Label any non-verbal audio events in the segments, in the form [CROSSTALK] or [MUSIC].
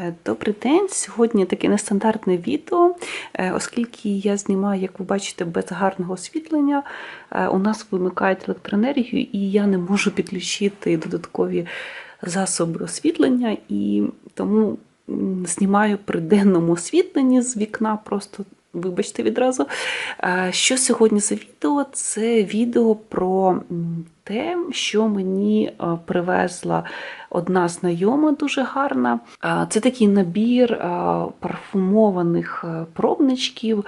Е, Добрий день! Сьогодні таке нестандартне відео, е, оскільки я знімаю, як ви бачите, без гарного освітлення. е, У нас вимикають електроенергію, і я не можу підключити додаткові засоби освітлення, і тому знімаю при денному освітленні з вікна. Просто вибачте відразу. Що сьогодні за відео? Це відео про те, що мені е, привезла одна знайома дуже гарна. Е, Це такий набір е, парфумованих пробничків.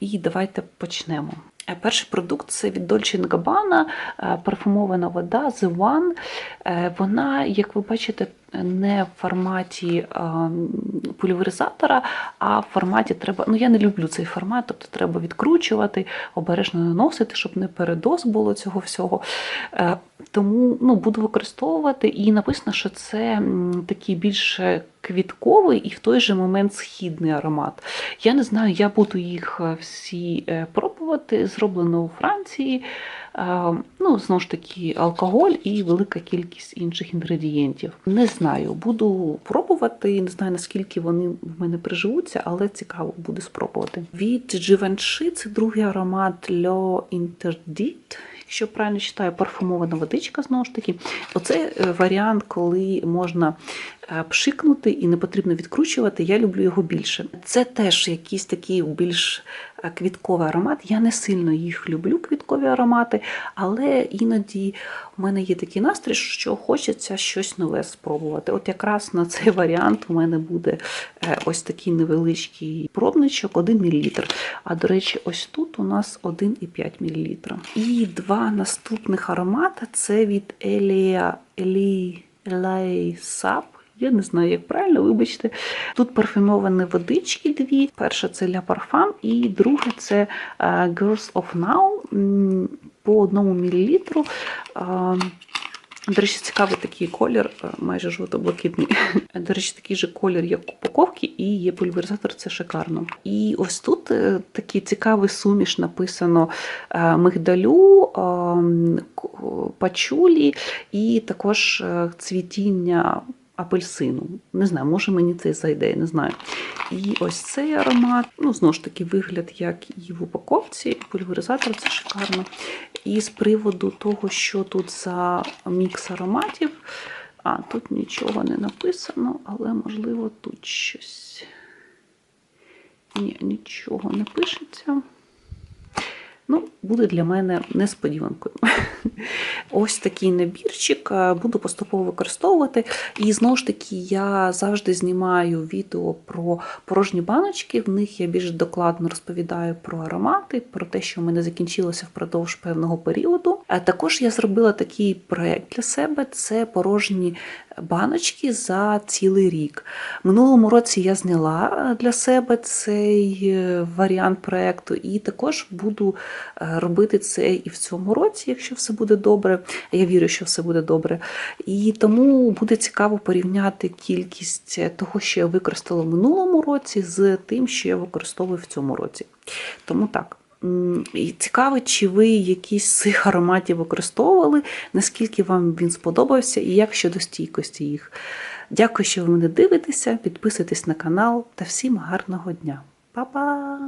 І давайте почнемо. Е, Перший продукт це від Dolce Gabbana, е, парфумована вода The One. Е, Вона, як ви бачите, не в форматі е, пульверизатора, а в форматі треба. Ну я не люблю цей формат, тобто треба відкручувати, обережно наносити, щоб не передоз було цього всього. Тому ну, буду використовувати і написано, що це такий більш квітковий і в той же момент східний аромат. Я не знаю, я буду їх е, всі е, пробувати. Зроблено у Франції. Е, Ну, знову ж таки, алкоголь і велика кількість інших інгредієнтів. Не знаю, буду пробувати. Не знаю наскільки вони в мене приживуться, але цікаво буде спробувати. Від Givenchy це другий аромат Le Interdit. Якщо правильно читаю, парфумована водичка знову ж таки. Оце е, варіант, коли можна е, пшикнути і не потрібно відкручувати. Я люблю його більше. Це теж якийсь такий більш квітковий аромат. Я не сильно їх люблю, квіткові аромати, але іноді в мене є такий настрій, що хочеться щось нове спробувати. От якраз на цей [LAUGHS] варіант у мене буде е, ось такий невеличкий пробничок, 1 мл. А до речі, ось тут у нас 1,5 мл. І два наступних аромати це від Елія Елі Елей Сап. Я не знаю, як правильно, вибачте. Тут парфюмовані водички дві. Перша це La Parfum, і друге це е, Girls of Now по одному мілілітру. Е, До речі, цікавий такий колір, е, майже жовто-блакитний. [LAUGHS] До речі, такий же колір, як упаковки, і є пульверизатор, це шикарно. І ось тут такий цікавий суміш написано мигдалю, пачулі і також цвітіння апельсину. Не знаю, може мені це зайде, не знаю. І ось цей аромат, ну, знову ж таки, вигляд, як і в упаковці, пульверизатор це шикарно. І з приводу того, що тут за мікс ароматів, а тут нічого не написано, але можливо тут щось. Ні, нічого не пишеться. Ну, буде для мене несподіванкою. [LAUGHS] Ось такий набірчик е, буду поступово використовувати. І знову ж таки, я завжди знімаю відео про порожні баночки. В них я більш докладно розповідаю про аромати, про те, що в мене закінчилося впродовж певного періоду. А також я зробила такий проект для себе: це порожні баночки за цілий рік. Минулому році я зняла для себе цей е, варіант проекту, і також буду е, робити це і в цьому році, якщо все буде добре. Я вірю, що все буде добре. І тому буде цікаво порівняти кількість того, що я використала в минулому році, з тим, що я використовую в цьому році. Тому так. І цікаво, чи ви якісь з цих ароматів використовували, наскільки вам він сподобався і як щодо стійкості їх. Дякую, що ви мене дивитеся. Підписуйтесь на канал та всім гарного дня. Па-па!